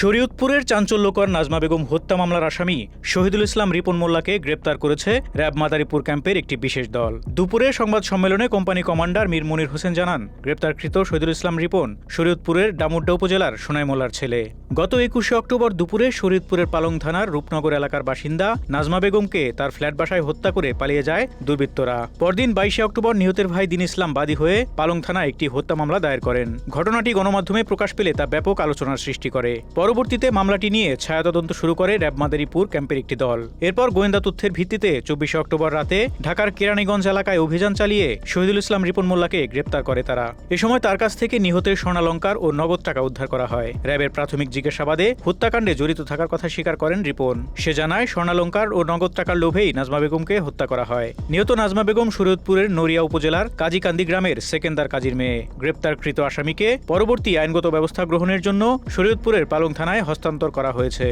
শরীয়তপুরের চাঞ্চল্যকর নাজমা বেগম হত্যা মামলার আসামি শহীদুল ইসলাম রিপন মোল্লাকে গ্রেপ্তার করেছে র্যাব মাদারীপুর ক্যাম্পের একটি বিশেষ দল। দুপুরে সংবাদ সম্মেলনে কোম্পানি কমান্ডার মীর মনির হোসেন জানান, গ্রেপ্তারকৃত শহীদুল ইসলাম রিপন শরীয়তপুরের ডামুড্ডা উপজেলার সোনাই মোল্লার ছেলে। গত একুশে অক্টোবর দুপুরে শরীয়তপুরের পালং থানার রূপনগর এলাকার বাসিন্দা নাজমা বেগমকে তার ফ্ল্যাট বাসায় হত্যা করে পালিয়ে যায় দুর্বৃত্তরা। পরদিন বাইশে অক্টোবর নিহতের ভাই দিন ইসলাম বাদী হয়ে পালং থানায় একটি হত্যা মামলা দায়ের করেন। ঘটনাটি গণমাধ্যমে প্রকাশ পেলে তা ব্যাপক আলোচনার সৃষ্টি করে। পরবর্তীতে মামলাটি নিয়ে ছায়াতদন্ত শুরু করে র্যাব মাদারীপুর ক্যাম্পের একটি দল। এরপর গোয়েন্দা তথ্যের ভিত্তিতে চব্বিশে অক্টোবর রাতে ঢাকার কেরানীগঞ্জ এলাকায় অভিযান চালিয়ে শহীদুল ইসলাম রিপন মোল্লাকে গ্রেপ্তার করে তারা। এ সময় তার কাছ থেকে নিহতের স্বর্ণালঙ্কার ও নগদ টাকা উদ্ধার করা হয়। র্যাবের প্রাথমিক জিজ্ঞাসাবাদে হত্যাকাণ্ডে জড়িত থাকার কথা স্বীকার করেন রিপন। সে জানায়, স্বর্ণালঙ্কার ও নগদ টাকার লোভেই নাজমা বেগমকে হত্যা করা হয়। নিহত নাজমা বেগম শরীয়তপুরের নড়িয়া উপজেলার কাজীকান্দি গ্রামের সেকেন্দার কাজীর মেয়ে। গ্রেপ্তারকৃত আসামিকে পরবর্তী আইনগত ব্যবস্থা গ্রহণের জন্য শরীয়তপুরের পালং থানায় হস্তান্তর করা হয়েছে।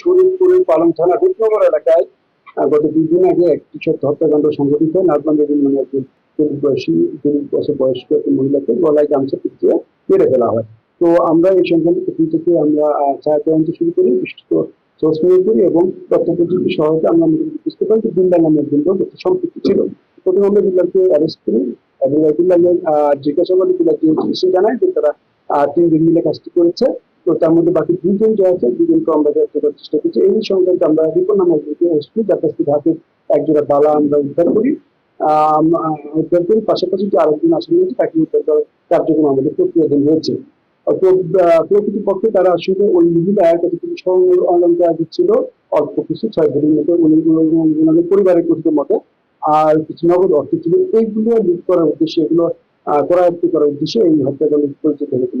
শরীরপুরের পালং থানা এলাকায় গত আগে এক কিশোর হত্যাকাণ্ড সংঘটিত। হয় নাজমান একজন চল্লিশ বয়সী চল্লিশ বয়স্ক একজন মহিলাকে গলায় গামছা পিছিয়ে মেরে ফেলা হয়। তো আমরা এই সংক্রান্ত থেকে আমরা ছায়া তদন্ত শুরু করি, বিস্তৃত সোর্স নিয়োগ করি এবং সহায়তা আমরা বুঝতে পারি যে নামে একজন সম্পৃক্ত ছিল। প্রথমে আমরা বিল্লারকে অ্যারেস্ট করি এবং যে জানায় যে তারা আহ, তিনজন মিলে কাজটি করেছে। তো তার মধ্যে বাকি দুজন যে আছে দুজনকে আমরা গ্রেপ্তার করার চেষ্টা করছি। এই সংক্রান্ত আমরা রিপোর্ট নামে একজনকে এসপি যার কাছ থেকে হাতে একজোড়া বালা আমরা উদ্ধার করি। উদ্ধার করি। পাশাপাশি যে আরেকজন আসামি আছে তাকে উদ্ধার করার কার্যক্রম আমাদের প্রক্রিয়াধীন হয়েছে। তো প্রকৃতপক্ষে তারা আসলে ওই মহিলা কতটুকু স্বর্ণ অলঙ্কার দিচ্ছিল অল্প কিছু ছয় ভরির মতো উনি পরিবারের কথিত মতো আর কিছু নগদ অর্থ ছিল। এইগুলো লুট করার উদ্দেশ্যে এগুলো করায়ত্ত করার উদ্দেশ্যে এই হত্যাকাণ্ড পরিচিত হয়েছিল